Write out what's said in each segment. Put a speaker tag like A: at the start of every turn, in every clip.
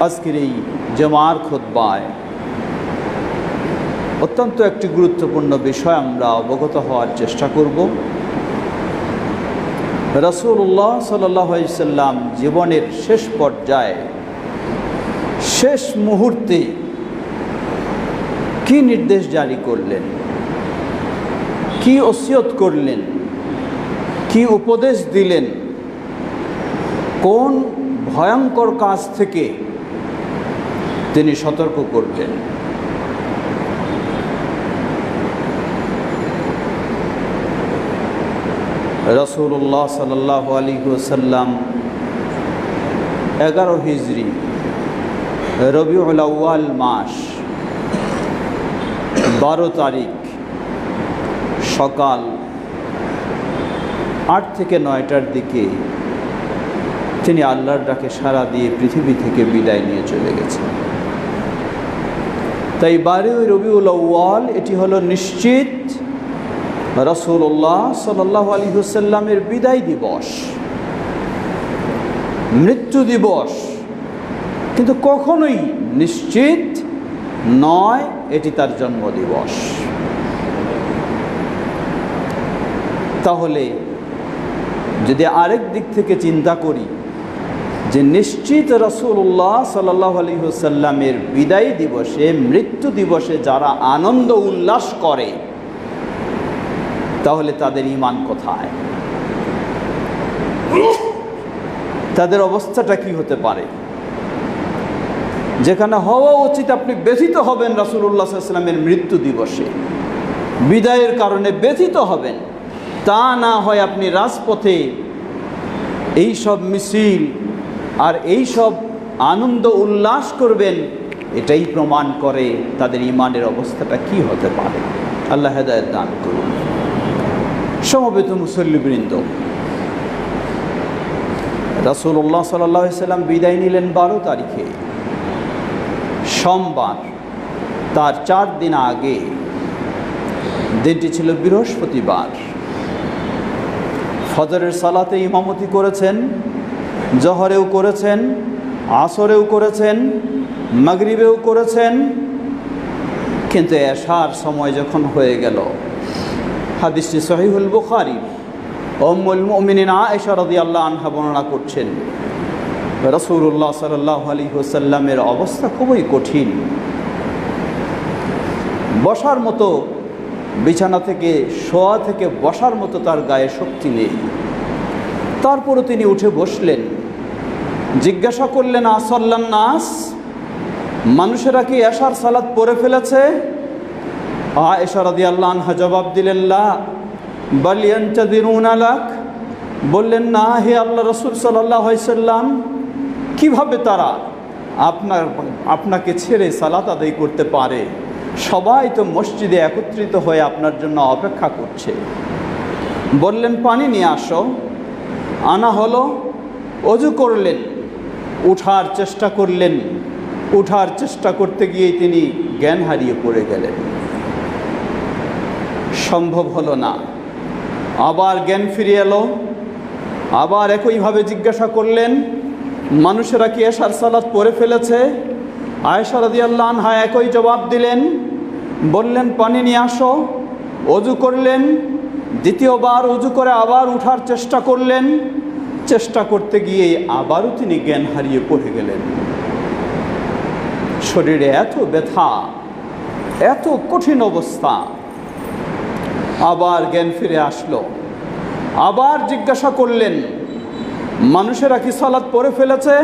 A: আজকের এই জমার খোদ্বায় অত্যন্ত একটি গুরুত্বপূর্ণ বিষয় আমরা অবগত হওয়ার চেষ্টা করব। রসুল্লাহ সাল্লাম জীবনের শেষ পর্যায়ে শেষ মুহূর্তে কি নির্দেশ জারি করলেন? কি ওসিয়ত করলেন? কি উপদেশ দিলেন? কোন ভয়ঙ্কর কাজ থেকে তিনি সতর্ক করলেন রসুল্লাহ সাল্লাহ আলী সাল্লাম এগারো হিজড়ি রবিউল আউ্য়াল মাস, বারো তারিখ, সকাল আট থেকে নয়টার দিকে তিনি আল্লাহর ডাকে সাড়া দিয়ে পৃথিবী থেকে বিদায় নিয়ে চলে গেছেন। তাই বারে ওই রবিউল আউ্য়াল, এটি হলো নিশ্চিত রসুল্লাহ সাল্লাহ আলী হুসাল্লামের বিদায় দিবস। মৃত্যু দিবস। কিন্তু কখনোই নিশ্চিত নয়, এটি তার জন্মদিবস। তাহলে যদি আরেক দিক থেকে চিন্তা করি যে নিশ্চিত রসুল্লাহ সাল্লাহ আলী হুসাল্লামের বিদায় দিবসে, মৃত্যু দিবসে যারা আনন্দ উল্লাস করে, তাহলে তাদের ইমান কোথায়? তাদের অবস্থাটা কি হতে পারে? যেখানে হওয়া উচিত আপনি ব্যথিত হবেন রাসুল্লাহ সাল্লামের মৃত্যু দিবসে। বিদায়ের কারণে ব্যথিত হবেন। তা না হয় আপনি রাজপথে এই সব মিছিল আর এই সব আনন্দ উল্লাস করবেন, এটাই প্রমাণ করে তাদের ইমানের অবস্থাটা কি হতে পারে। আল্লাহ হেদায়ত দান করুন। সমবেত মুসল্লিবৃন্দ রাসুল্লাহ সাল্লাম বিদায় নিলেন বারো তারিখে। সোমবার, তার চার দিন আগে, দিনটি ছিল বৃহস্পতিবার। ফজরের সালাতে ইমামতি করেছেন জহরেও করেছেন, আসরেও করেছেন, মাগরিবেও করেছেন, কিন্তু এশার সময় যখন হয়ে গেল, হাদিসটি সহিহুল বুখারি অম্মুল মুমিনিন আয়েশা রাদিয়াল্লাহু আনহা বর্ণনা করছেন রসুল্লাহ সাল্লাহ আলী হোসাল্লামের অবস্থা খুবই কঠিন। বসার মতো বিছানা থেকে, শোয়া থেকে বসার মতো তার গায়ে শক্তি নেই। তারপরও তিনি উঠে বসলেন। জিজ্ঞাসা করলেন, আসল্লান নাস? মানুষেরা কি এশার সালাদ পরে ফেলেছে? আয়সারদি আল্লাহ আনহা জবাব দিলেন, লা। বালিয়াঞ্চাদিন আলাক বললেন, না, হে আল্লাহ রসুল সাল্লাহ সাল্লাম, কীভাবে তারা আপনার, আপনাকে ছেড়ে সালাত আদায় করতে পারে? সবাই তো মসজিদে একত্রিত হয়ে আপনার জন্য অপেক্ষা করছে। বললেন, পানি নিয়ে আসো। আনা হলো, অজু করলেন, উঠার চেষ্টা করলেন, উঠার চেষ্টা করতে গিয়ে তিনি জ্ঞান হারিয়ে পড়ে গেলেন। সম্ভব হলো না। আবার জ্ঞান ফিরে এলো, আবার একইভাবে জিজ্ঞাসা করলেন, মানুষেরা কি এশার সালাত পরে ফেলেছে? আয়েশা রাদি আল্লাহ আনহা একই জবাব দিলেন, বললেন, পানি নিয়ে আসো, অজু করলেন দ্বিতীয়বার অজু করে আবার উঠার চেষ্টা করলেন। চেষ্টা করতে গিয়ে আবারও তিনি জ্ঞান হারিয়ে পড়ে গেলেন। শরীরে এত ব্যথা, এত কঠিন অবস্থা। আবার জ্ঞান ফিরে আসলো। আবার জিজ্ঞাসা করলেন, মানুষেরা কি সালাদ পরে ফেলেছে?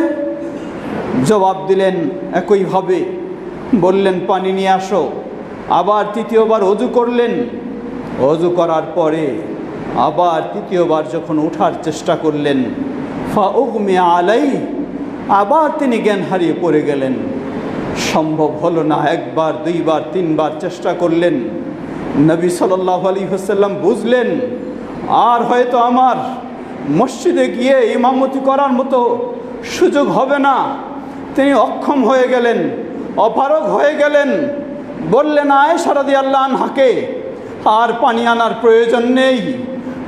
A: জবাব দিলেন, একইভাবে। বললেন, পানি নিয়ে আসো। আবার তৃতীয়বার অজু করলেন অজু করার পরে আবার তৃতীয়বার যখন ওঠার চেষ্টা করলেন ফা উগমে আলাই, আবার তিনি জ্ঞান হারিয়ে পড়ে গেলেন। সম্ভব হলো না একবার, দুইবার, তিনবার চেষ্টা করলেন। নবী সাল্লাহ আলী হাসাল্লাম বুঝলেন, আর হয়তো আমার মসজিদে গিয়ে ইমামতি করার মতো সুযোগ হবে না। তিনি অক্ষম হয়ে গেলেন, অপারগ হয়ে গেলেন। বললেন আয় সারাদি আল্লাহ হাকে আর পানি আনার প্রয়োজন নেই।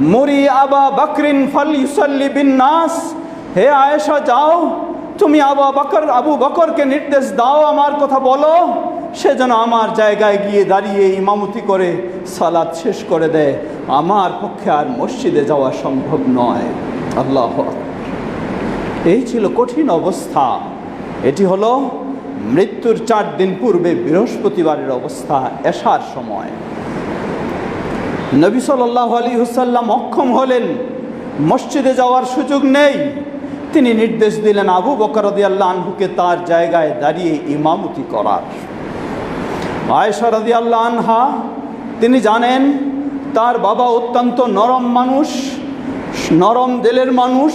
A: মুরি আবা বাকরিন ফাল ইউসাল্লি বিন নাস হে আয়েশা, যাও। তুমি আবা বকর, আবু বকরকে নির্দেশ দাও আমার কথা বলো। সে যেন আমার জায়গায় গিয়ে দাঁড়িয়ে ইমামতি করে সালাদ শেষ করে দেয়। আমার পক্ষে আর মসজিদে যাওয়া সম্ভব নয়। আল্লাহ এই ছিল কঠিন অবস্থা। এটি হলো মৃত্যুর চার দিন পূর্বে বৃহস্পতিবারের অবস্থা এসার সময়। নবী সাল্লাহ আলী হুসাল্লাম অক্ষম হলেন, মসজিদে যাওয়ার সুযোগ নেই। তিনি নির্দেশ দিলেন আবু বকরদি আল্লাহ আনহুকে তার জায়গায় দাঁড়িয়ে ইমামতি করার। আয়েশা আল্লাহ আনহা, তিনি জানেন তার বাবা অত্যন্ত নরম মানুষ, নরম দিলের মানুষ।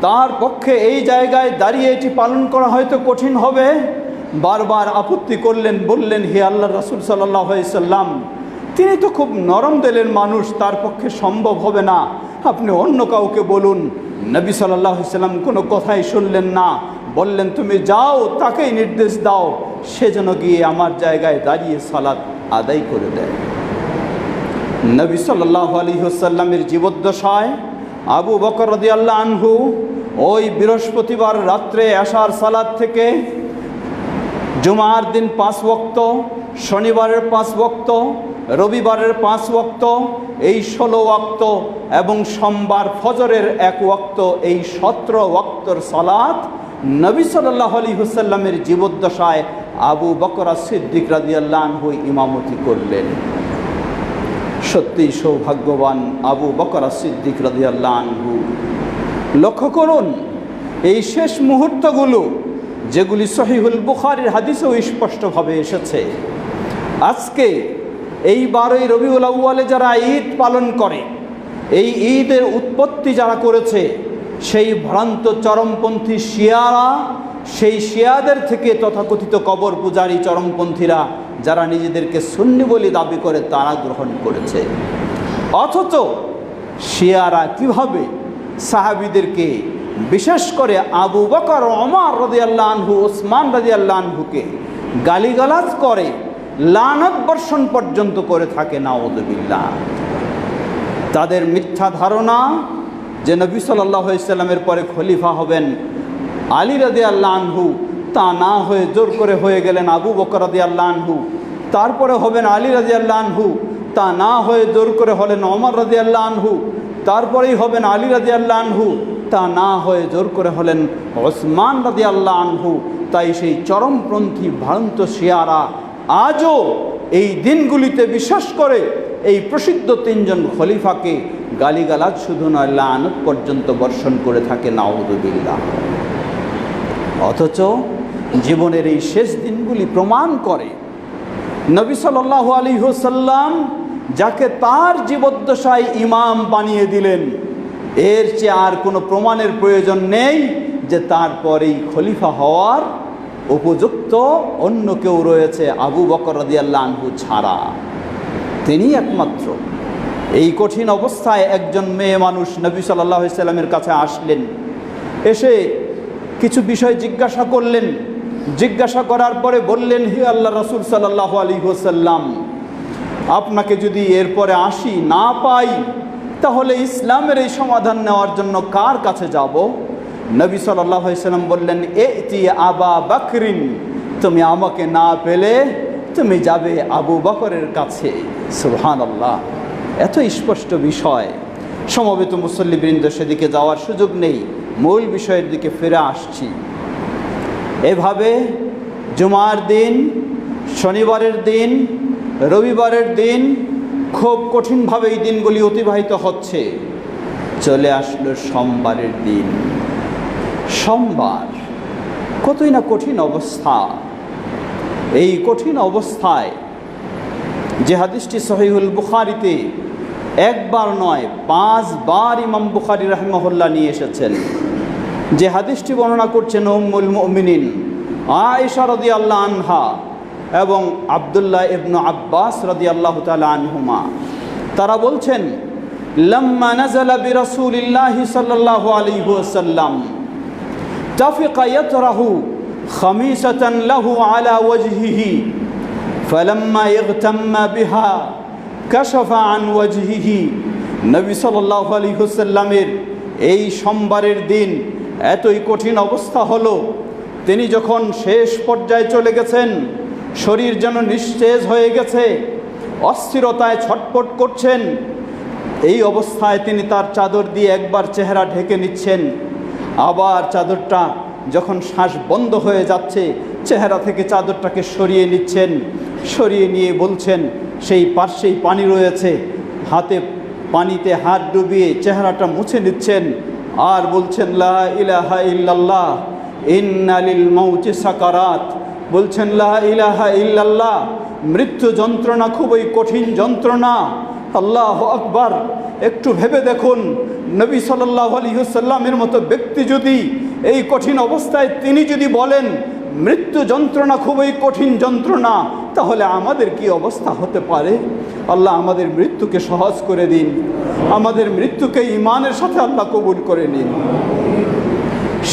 A: তার পক্ষে এই জায়গায় দাঁড়িয়ে এটি পালন করা হয়তো কঠিন হবে। বারবার আপত্তি করলেন, বললেন, হে আল্লাহ রসুল সাল্লাহ সাল্লাম তিনি তো খুব নরম দিলের মানুষ, তার পক্ষে সম্ভব হবে না। আপনি অন্য কাউকে বলুন, নবী সাল্লাহ সাল্লাম কোনো কথাই শুনলেন না। বললেন, তুমি যাও, তাকেই নির্দেশ দাও। সে যেন গিয়ে আমার জায়গায় দাঁড়িয়ে সালাদ আদায় করে দেয়। নবী সাল্লাহ আলী হুসাল্লামের জীবদ্দশায় আবু বকর আল্লাহ আনহু ওই বৃহস্পতিবার রাত্রে আসার সালাদ থেকে জুমার দিন পাঁচ বক্ত শনিবারের পাঁচ বক্ত রবিবারের পাঁচ ওয়াক্ত, এই ষোলো ওয়াক্ত এবং সোমবার ফজরের এক ওয়াক্ত, এই সতেরো ওয়াক্তর সালাত নবী সাল্লাহ আলী হুসাল্লামের জীবদ্দশায় আবু বকরা সিদ্দিক রাদিয়াল্লাহ আনহু ইমামতি করলেন। সত্যি সৌভাগ্যবান আবু বকরা সিদ্দিক রাদিয়াল্লাহ আনহু। লক্ষ্য করুন, এই শেষ মুহূর্তগুলো, যেগুলি সহিহুল বুখারির হাদিসেও স্পষ্টভাবে এসেছে। আজকে এই বারোই রবিউল আউ্বালে যারা ঈদ পালন করে, এই ঈদের উৎপত্তি যারা করেছে, সেই ভ্রান্ত চরমপন্থী শিয়ারা, সেই শিয়াদের থেকে তথাকথিত কবর পূজারী চরমপন্থীরা, যারা নিজেদেরকে সুন্নি বলে দাবি করে, তারা গ্রহণ করেছে। অথচ শিয়ারা কীভাবে সাহাবিদেরকে, বিশেষ করে আবু বকর অমর রদি আল্লাহ আনহু, ওসমান রদি আল্লাহ আনহুকে গালিগালাজ করে লানত বর্ষণ পর্যন্ত করে থাকে না নাওদবিল্লা তাদের মিথ্যা ধারণা যে নবী সাল্লাহ ইসলামের পরে খলিফা হবেন আলী রাদি আনহু, তা না হয়ে জোর করে হয়ে গেলেন আবু বকর রাদি আল্লাহ আনহু। তারপরে হবেন আলী রাজি আনহু, তা না হয়ে জোর করে হলেন অমর রাজি আনহু। তারপরেই হবেন আলী রাজি আনহু, তা না হয়ে জোর করে হলেন ওসমান রাজি আনহু। তাই সেই চরমপন্থী ভ্রান্ত শিয়ারা আজও এই দিনগুলিতে বিশ্বাস করে এই প্রসিদ্ধ তিনজন খলিফাকে গালিগালাজ শুধু নয়, লানত পর্যন্ত বর্ষণ করে থাকে নাউদুবিল্লাহ অথচ জীবনের এই শেষ দিনগুলি প্রমাণ করে নবী সাল্লাহ আলী হুসাল্লাম যাকে তার জীবদ্দশায় ইমাম বানিয়ে দিলেন, এর চেয়ে আর কোনো প্রমাণের প্রয়োজন নেই যে তারপরেই খলিফা হওয়ার উপযুক্ত অন্য কেউ রয়েছে আবু বকর রাদিয়াল্লাহ আনহু ছাড়া। তিনি একমাত্র। এই কঠিন অবস্থায় একজন মেয়ে মানুষ নবী সাল্লাহ সাল্লামের কাছে আসলেন। এসে কিছু বিষয় জিজ্ঞাসা করলেন। জিজ্ঞাসা করার পরে বললেন, হি আল্লাহ রসুল সাল্লাহ আলী হোসাল্লাম আপনাকে যদি এরপরে আসি না পাই, তাহলে ইসলামের এই সমাধান নেওয়ার জন্য কার কাছে যাব? নবী সাল্লাম বললেন এ আবা বাকরিন, তুমি আমাকে না পেলে তুমি যাবে আবু বকরের কাছে। সুহান আল্লাহ এত স্পষ্ট বিষয়। সমবেত মুসল্লিবৃন্দ সেদিকে যাওয়ার সুযোগ নেই। মূল বিষয়ের দিকে ফিরে আসছি। এভাবে জুমার দিন, শনিবারের দিন, রবিবারের দিন খুব কঠিনভাবে এই দিনগুলি অতিবাহিত হচ্ছে। চলে আসলো সোমবারের দিন। সোমবার কতই না কঠিন অবস্থা। এই কঠিন অবস্থায় যে হাদিসটি সহিহুল বুখারিতে একবার নয়, পাঁচবার ইমাম বুখারি রহমহল্লা নিয়ে এসেছেন। যে হাদিসটি বর্ণনা করছেন উম্মুল মুমিনিন আয়েশা রদি আল্লাহ আনহা এবং আবদুল্লাহ ইবনু আব্বাস রদি আল্লাহ আনহুমা। তারা বলছেন, লম্মা নাজালা বিরসুলিল্লাহ সাল্লাল্লাহু আলাইহি ওয়াসাল্লাম। তাফিকা ইয়াতরাহু খামিসাতান লাহু আলা ওয়াজহিহি فلما اغتم بها كشف عن وجهه নবী সাল্লাল্লাহু আলাইহি ওয়াসাল্লামের এই সোমবারের দিন এতই কঠিন অবস্থা হলো তিনি যখন শেষ পর্যায়ে চলে গেছেন শরীর যেন নিস্তেজ হয়ে গেছে অস্থিরতায় ছটপট করছেন এই অবস্থায় তিনি তার চাদর দিয়ে একবার চেহারা ঢেকে নিচ্ছেন আবার চাদরটা যখন শ্বাস বন্ধ হয়ে যাচ্ছে, চেহারা থেকে চাদরটাকে সরিয়ে নিচ্ছেন, সরিয়ে নিয়ে বলছেন, সেই পার্শ্বেই পানি রয়েছে। হাতে পানিতে হাত ডুবিয়ে চেহারাটা মুছে নিচ্ছেন আর বলছেন, লা ইলাহা ইল্লাল্লাহ ইন্নালিল মৌচি সাকারাত। বলছেন, লা ইলাহা ইল্লাল্লাহ, মৃত্যু যন্ত্রণা খুবই কঠিন যন্ত্রণা। আল্লাহ আকবার, একটু ভেবে দেখুন নবী সাল্লাহ আলহিহসাল্লামের মতো ব্যক্তি যদি এই কঠিন অবস্থায় তিনি যদি বলেন, মৃত্যু যন্ত্রণা খুবই কঠিন যন্ত্রণা তাহলে আমাদের কি অবস্থা হতে পারে? আল্লাহ আমাদের মৃত্যুকে সহজ করে দিন। আমাদের মৃত্যুকে ইমানের সাথে আল্লাহ কবুল করে নিন।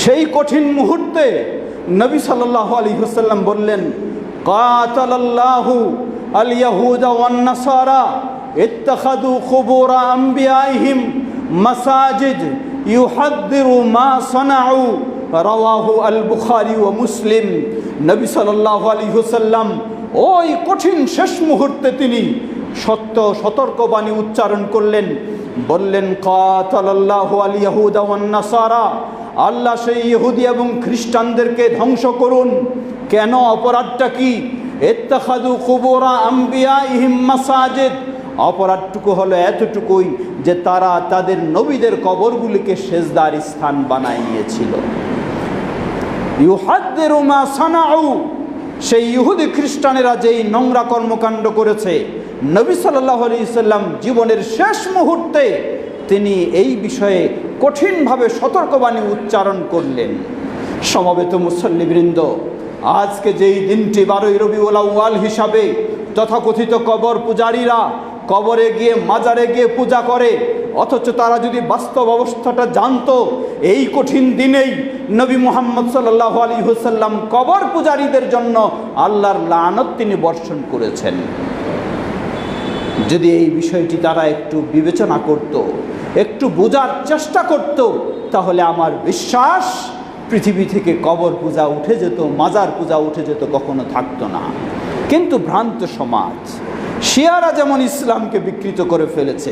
A: সেই কঠিন মুহূর্তে নবী সাল্লাহ আলী হুসাল্লাম বললেন, কাতালাল্লাহু আল ইয়াহুদা ওয়ান নাসারা ইত্তাখাদু কুবুর আম্বিয়াইহিম মাসাজিদ ইউহাদ্দিরু মা সানাউ, রাওয়াহু আল বুখারী ওয়া মুসলিম। নবী সাল্লাল্লাহু আলাইহি ওয়াসাল্লাম ওই কঠিন শেষ মুহূর্তে তিনি সত্য সতর্কবাণী উচ্চারণ করলেন। বললেন, কাতালাল্লাহু আল ইয়াহুদা ওয়ান নাসারা আল্লাহ সেই ইহুদি এবং খ্রিস্টানদেরকে ধ্বংস করুন। কেন অপরাধটা কি? এত্তাখাদু কুবুরা আম্বিয়া ইহিম মাসাজিদ অপরাধটুকু হলো এতটুকুই যে তারা তাদের নবীদের কবরগুলিকে সেজদার স্থান বানায় নিয়েছিল। ইউহাদ্দের মা সানাউ, সেই ইহুদি খ্রিস্টানেরা যেই নোংরা কর্মকাণ্ড করেছে, নবী সাল্লাহ আলি সাল্লাম জীবনের শেষ মুহূর্তে তিনি এই বিষয়ে কঠিনভাবে সতর্কবাণী উচ্চারণ করলেন। সমবেত মুসল্লিবৃন্দ, আজকে যেই দিনটি বারোই রবিউল আউয়াল হিসাবে তথাকথিত কবর পূজারীরা কবরে গিয়ে মাজারে গিয়ে পূজা করে, অথচ তারা যদি বাস্তব অবস্থাটা জানতো, এই কঠিন দিনেই নবী মোহাম্মদ সাল্লাহ আলী হুসাল্লাম কবর পূজারীদের জন্য আল্লাহর লানত তিনি বর্ষণ করেছেন। যদি এই বিষয়টি তারা একটু বিবেচনা করত, একটু বোঝার চেষ্টা করত, তাহলে আমার বিশ্বাস পৃথিবী থেকে কবর পূজা উঠে যেত, মাজার পূজা উঠে যেত, কখনো থাকতো না। কিন্তু ভ্রান্ত সমাজ শিয়ারা যেমন ইসলামকে বিকৃত করে ফেলেছে,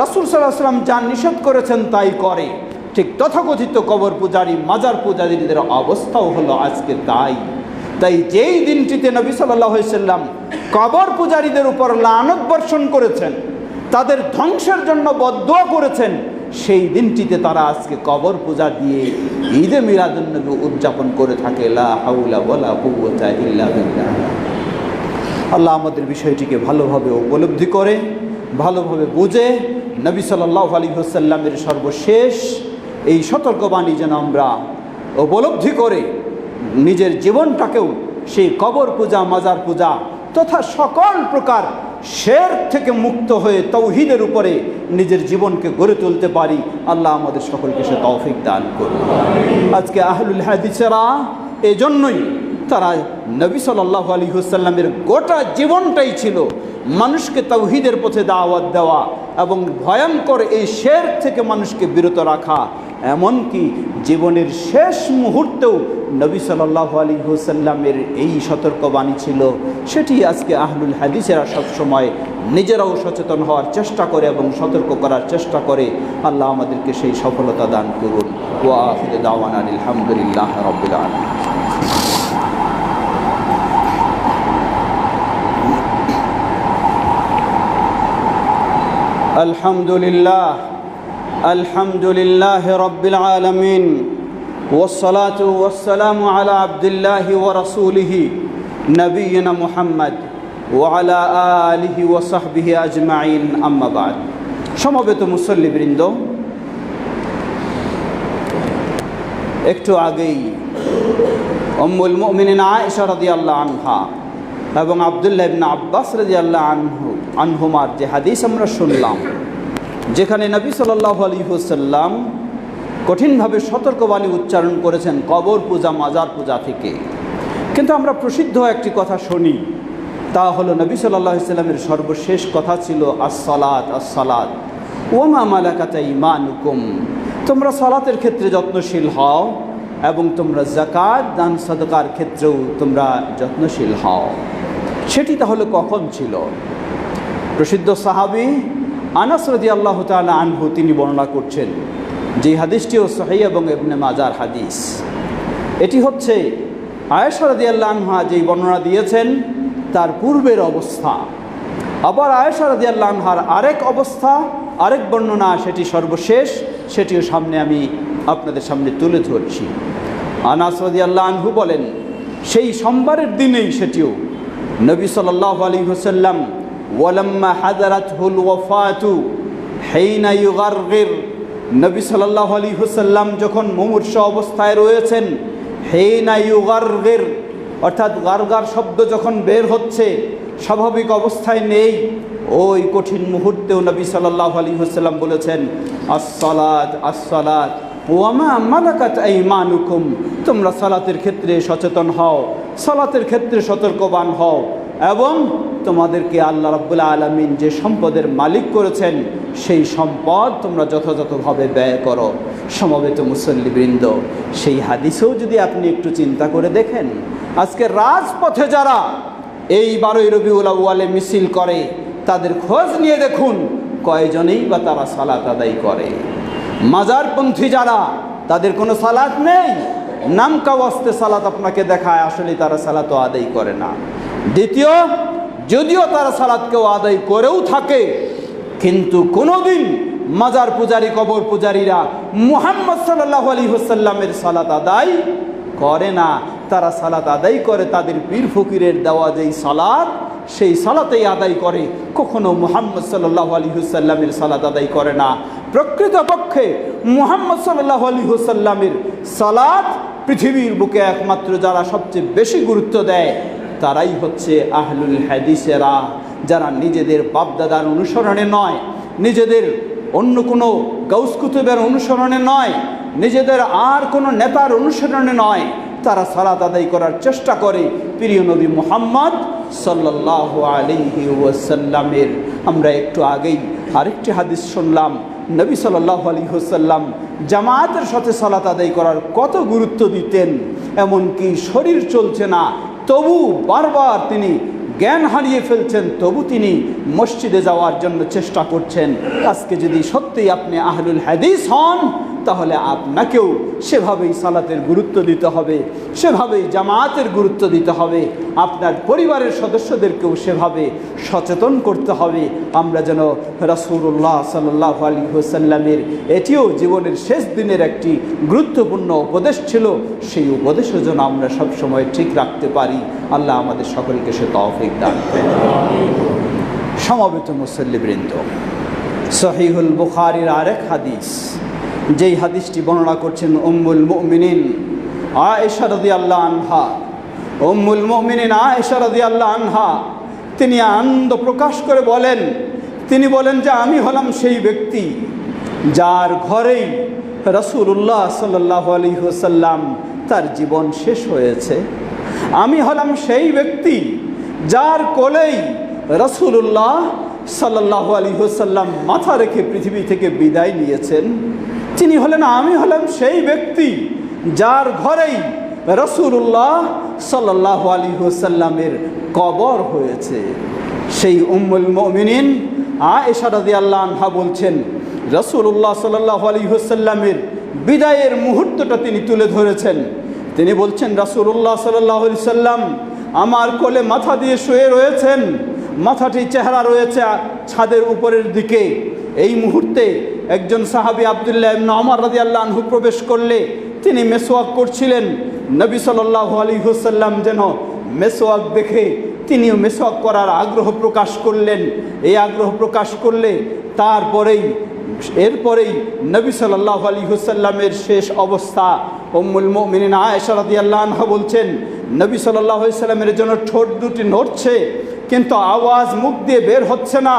A: রাসুল সাল্লাহ সাল্লাম যা নিষেধ করেছেন তাই করে। ঠিক তথাকথিত কবর পূজারী, মাজার পূজারীদের অবস্থাও হলো আজকে তাই। তাই যেই দিনটিতে নবী সাল্লাহ সাল্লাম কবর পূজারীদের উপর লানত বর্ষণ করেছেন, তাদের ধ্বংসের জন্য বদোয়া করেছেন, সেই দিনটিতে তারা আজকে কবর পূজা দিয়ে ঈদে মিলাদুন্নবী উদযাপন করে থাকে। লা হাউলা কুওয়াতা ইল্লা আল্লাহ আমাদের বিষয়টিকে ভালোভাবে উপলব্ধি করে, ভালোভাবে বুঝে নবী সাল্লাহ আলী হোসাল্লামের সর্বশেষ এই সতর্কবাণী যেন আমরা উপলব্ধি করে, নিজের জীবনটাকেও সেই কবর পূজা, মাজার পূজা তথা সকল প্রকার শের থেকে মুক্ত হয়ে তৌহিদের উপরে নিজের জীবনকে গড়ে তুলতে পারি, আল্লাহ আমাদের সকলকে সে তৌফিক দান করুন। আজকে আহলুল হাদিসেরা এজন্যই তারা নবী সাল্লাহ আলী হুসাল্লামের গোটা জীবনটাই ছিল মানুষকে তৌহিদের পথে দাওয়াত দেওয়া এবং ভয়ঙ্কর এই শের থেকে মানুষকে বিরত রাখা। এমনকি জীবনের শেষ মুহূর্তেও নবী সাল্লাহ আলী হুসাল্লামের এই সতর্কবাণী ছিল। সেটি আজকে আহলুল হাদিসেরা সবসময় নিজেরাও সচেতন হওয়ার চেষ্টা করে এবং সতর্ক করার চেষ্টা করে। আল্লাহ আমাদেরকে সেই সফলতা দান করুন। ওয়া দাওয়ান আলহামদুলিল্লাহ রবিল আলম الحمد لله الحمد لله رب العالمين والصلاة والسلام على عبد الله ورسوله نبينا محمد وعلى آله وصحبه أجمعين أما بعد সমবেত মুসল্লিবৃন্দ একটু আগেই অম্মুল মুমিনিন আয়েশা রাদিয়াল্লাহু আনহা এবং আবদুল্লাহ ইবনে আব্বাস রাজি আল্লাহ আনহু, আনহুমার যে হাদিস আমরা শুনলাম, যেখানে নবী সাল্লাহ আলী হুসাল্লাম কঠিনভাবে সতর্কবাণী উচ্চারণ করেছেন কবর পূজা, মাজার পূজা থেকে। কিন্তু আমরা প্রসিদ্ধ একটি কথা শুনি, তা হলো নবী সাল্লাহ ইসলামের সর্বশেষ কথা ছিল আসসালাত আসসালাত। ওমা মালাকাতা ইমানুকুম। তোমরা সালাতের ক্ষেত্রে যত্নশীল হও এবং তোমরা জাকাত দান, সদকার ক্ষেত্রেও তোমরা যত্নশীল হও। সেটি তাহলে কখন ছিল? প্রসিদ্ধ সাহাবি আনাস রদি আল্লাহ তালা আনহু তিনি বর্ণনা করছেন যে হাদিসটিও সহি এবং এবনে মাজার হাদিস। এটি হচ্ছে আয়েশা রদি আল্লাহ আনহা যেই বর্ণনা দিয়েছেন, তার পূর্বের অবস্থা। আবার আয়েশা রদি আল্লাহ আনহার আরেক অবস্থা, আরেক বর্ণনা, সেটি সর্বশেষ, সেটিও সামনে আমি আপনাদের সামনে তুলে ধরছি। আনাস রদি আল্লাহ আনহু বলেন, সেই সোমবারের দিনেই সেটিও নবী সাল্লাহ আলী হুসাল্লাম ওয়ালাম্মা হাদারাত হুল ওয়াফাতু হেইনা নবী সাল্লাহ আলী হুসাল্লাম যখন মুমূর্ষ অবস্থায় রয়েছেন, হেইনা অর্থাৎ গারগার শব্দ যখন বের হচ্ছে, স্বাভাবিক অবস্থায় নেই। ওই কঠিন মুহূর্তেও নবী সাল্লাহ আলী হুসাল্লাম বলেছেন আসসালাদ আসসালাত। ওয়ামা মালাকাত আইমানুকুম। তোমরা সালাতের ক্ষেত্রে সচেতন হও, সালাতের ক্ষেত্রে সতর্কবান হও এবং তোমাদেরকে আল্লাহ রাব্বুল আলমিন যে সম্পদের মালিক করেছেন, সেই সম্পদ তোমরা যথাযথভাবে ব্যয় করো। সমবেত মুসল্লিবৃন্দ, সেই হাদিসেও যদি আপনি একটু চিন্তা করে দেখেন, আজকে রাজপথে যারা এই বারোই রবিউল আউয়ালে মিছিল করে, তাদের খোঁজ নিয়ে দেখুন, কয়জনেই বা তারা সালাত আদায় করে। মাজারপন্থী যারা, তাদের কোনো সালাত নেই? নামকা ওয়াস্তে সালাত আপনাকে দেখায় আসলে তারা সালাতও আদায় করে না। দ্বিতীয়, যদিও তারা সালাত কেউ আদায় করেও থাকে, কিন্তু কোনোদিন মাজার পূজারি, কবর পূজারীরা মুহাম্মদ সাল্লাহ আলী হুসাল্লামের সালাত আদায় করে না। তারা সালাত আদায় করে, তাদের পীর ফকিরের দেওয়া যেই সালাত সেই সালাতেই আদায় করে। কখনো মুহাম্মদ সাল্লাহ আলী হুসাল্লামের সালাত আদায় করে না। প্রকৃতপক্ষে মুহাম্মদ সাল্লাহ আলী হুসাল্লামের সালাত পৃথিবীর বুকে একমাত্র যারা সবচেয়ে বেশি গুরুত্ব দেয়, তারাই হচ্ছে আহলুল হাদিসেরা। যারা নিজেদের বাপদাদার অনুসরণে নয়, নিজেদের অন্য কোনো গৌস কুতুবের অনুসরণে নয়, নিজেদের আর কোনো নেতার অনুসরণে নয়, তারা সালাত আদায় করার চেষ্টা করে। প্রিয় নবী মোহাম্মদ সাল্লাহ আলিহি ওয়াসাল্লামের। আমরা একটু আগেই আরেকটি হাদিস শুনলাম, নবী সাল্লাহ আলী হোসাল্লাম জামায়াতের সাথে সলাত আদায় করার কত গুরুত্ব দিতেন, এমনকি শরীর চলছে না, তবু বারবার তিনি জ্ঞান হারিয়ে ফেলছেন, তবু তিনি মসজিদে যাওয়ার জন্য চেষ্টা করছেন। আজকে যদি সত্যিই আপনি আহলুল হাদিস হন তাহলে আপনাকেও সেভাবেই সালাতের গুরুত্ব দিতে হবে, সেভাবেই জামায়াতের গুরুত্ব দিতে হবে, আপনার পরিবারের সদস্যদেরকেও সেভাবে সচেতন করতে হবে। আমরা যেন রাসুল্লাহ সাল্লাহ আলী হোসাল্লামের এটিও জীবনের শেষ দিনের একটি গুরুত্বপূর্ণ উপদেশ ছিল, সেই উপদেশও যেন আমরা সবসময় ঠিক রাখতে পারি। আল্লাহ আমাদের সকলকে সে তৌফিক দান। সমবেত মুসল্লিবৃন্দ, সহিহুল বুখারির আরেক হাদিস। যেই হাদিসটি বর্ণনা করছেন উম্মুল মুমিনিন আয়েশা আল্লাহ আনহা। উম্মুল মুমিনিন আয়েশা আল্লাহ আনহা, তিনি আনন্দ প্রকাশ করে বলেন, তিনি বলেন যে আমি হলাম সেই ব্যক্তি যার ঘরেই রসুল্লাহ সাল্লাহ আলী হুসাল্লাম তার জীবন শেষ হয়েছে। আমি হলাম সেই ব্যক্তি যার কোলেই রসুল্লাহ সাল্লাহ আলী হুসাল্লাম মাথা রেখে পৃথিবী থেকে বিদায় নিয়েছেন। তিনি হলেন, আমি হলাম সেই ব্যক্তি যার ঘরেই রসুল্লাহ সাল্লাহ আলী হুসাল্লামের কবর হয়েছে। সেই উম্মুল মমিনিন আয়েশা রাদিয়াল্লাহু আনহা বলছেন রসুল্লাহ সাল্লাহ আলী হুসাল্লামের বিদায়ের মুহূর্তটা তিনি তুলে ধরেছেন। তিনি বলছেন, রাসূলুল্লাহ সাল্লাহ সাল্লাম আমার কোলে মাথা দিয়ে শুয়ে রয়েছেন। মাথাটি চেহারা রয়েছে ছাদের উপরের দিকে। এই মুহূর্তে একজন সাহাবী আবদুল্লাহ ইবনে ওমর আল্লাহ আনহু প্রবেশ করলে তিনি মেসোয়াক করছিলেন। নবী সাল্লাল্লাহু আলাইহি ওয়াসাল্লাম যেন মেসোয়াক দেখে তিনিও মেসোয়াক করার আগ্রহ প্রকাশ করলেন। এই আগ্রহ প্রকাশ করলে তারপরেই, এরপরেই নবী সাল্লাল্লাহু আলাইহি ওয়াসাল্লামের শেষ অবস্থা। উম্মুল মুমিনিন আয়েশা রাদিয়াল্লাহু আনহা বলছেন, নবী আলাইহি সাল্লামের জন্য ঠোঁট দুটি নড়ছে, কিন্তু আওয়াজ মুখ দিয়ে বের হচ্ছে না।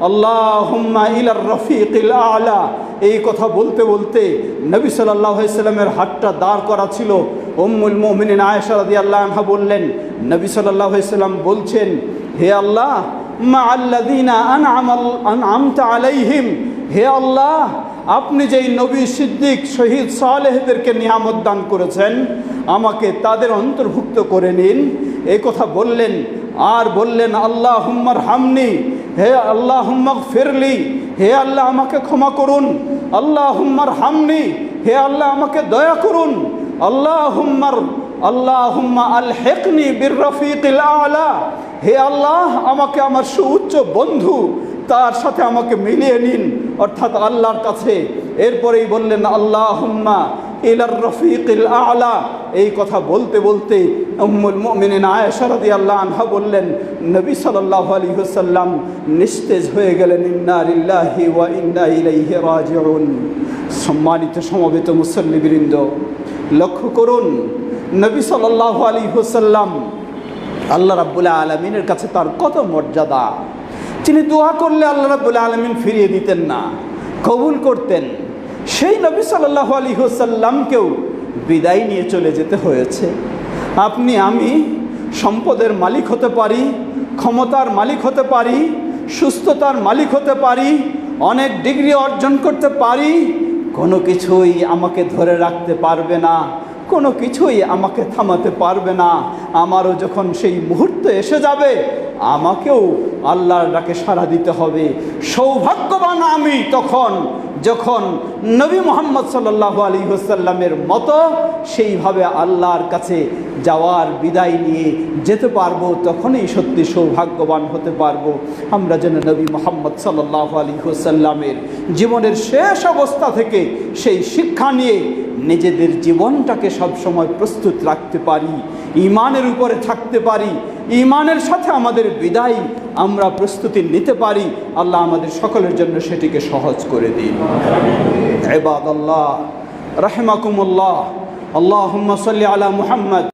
A: বীর রফিকিল আলা আল্লাহ হুম্মা ইলার রফিকিল আলা। এই কথা বলতে বলতে নবী সাল্লাহ হাতটা দাঁড় করা ছিল। উম্মুল মোমিনিন আয়েশা আল্লাহ বললেন, নবী সাল্লাহ বলছেন, হে আল্লাহ মা আল্লাদিনা আনআমাল, আনআমতা আলাইহিম, হে আল্লাহ, আপনি যেই নবী সিদ্দিক শহীদ সালেহদেরকে নিয়ামত দান করেছেন, আমাকে তাদের অন্তর্ভুক্ত করে নিন। এই কথা বললেন, আর বললেন আল্লাহ হুম্মার হামনি হে আল্লাহ হুম্মাক ফিরলি হে আল্লাহ আমাকে ক্ষমা করুন আল্লাহ হুম্মার হামনি, হে আল্লাহ আমাকে দয়া করুন আল্লাহ হুম্মার আল্লাহ হুম্মা আল হেকনি বীর রফিকিল আলা, হে আল্লাহ আমাকে আমার সুউচ্চ বন্ধু, তার সাথে আমাকে মিলিয়ে নিন, অর্থাৎ আল্লাহর কাছে এরপরেই বললেন আল্লাহ হুম্মা ইলার রফিকিল আলা। এই কথা বলতে বলতে উম্মুল মুমিনিন আয়েশা রাদিয়াল্লাহু আনহা বললেন, নবী সাল্লাল্লাহু আলাইহি ওয়াসাল্লাম নিস্তেজ হয়ে গেলেন, ইন্না লিল্লাহি ওয়া ইন্না সম্মানিত সমবেত মুসল্লিবৃন্দ, লক্ষ্য করুন, নবী সাল্লাল্লাহু আলাইহি ওয়াসাল্লাম আল্লাহ রাব্বুল আলমিনের কাছে তার কত মর্যাদা। তিনি দোয়া করলে আল্লাহ রাব্বুল আলমিন ফিরিয়ে দিতেন না, কবুল করতেন। সেই নবী সাল্লাহ আলী হোসাল্লামকেও বিদায় নিয়ে চলে যেতে হয়েছে। আপনি, আমি সম্পদের মালিক হতে পারি, ক্ষমতার মালিক হতে পারি, সুস্থতার মালিক হতে পারি, অনেক ডিগ্রি অর্জন করতে পারি, কোনো কিছুই আমাকে ধরে রাখতে পারবে না, কোনো কিছুই আমাকে থামাতে পারবে না। আমারও যখন সেই মুহূর্ত এসে যাবে, আমাকেও আল্লাহর ডাকে সাড়া দিতে হবে। সৌভাগ্যবান আমি তখন যখন নবী মোহাম্মদ সাল্লাহ আলী হোসাল্লামের মতো সেইভাবে আল্লাহর কাছে যাওয়ার বিদায় নিয়ে যেতে পারব, তখনই সত্যি সৌভাগ্যবান হতে পারব। আমরা যেন নবী মোহাম্মদ সাল্লাহ আলী হোসাল্লামের জীবনের শেষ অবস্থা থেকে সেই শিক্ষা নিয়ে নিজেদের জীবনটাকে সবসময় প্রস্তুত রাখতে পারি, ইমানের উপরে থাকতে পারি, ইমানের সাথে আমাদের বিদায় আমরা প্রস্তুতি নিতে পারি, আল্লাহ আমাদের সকলের জন্য সেটিকে সহজ করে দিন। এবাদ আল্লাহ রাহেমাকুমুল্লাহ আল্লাহ সাল্লি আলা মুহাম্মদ।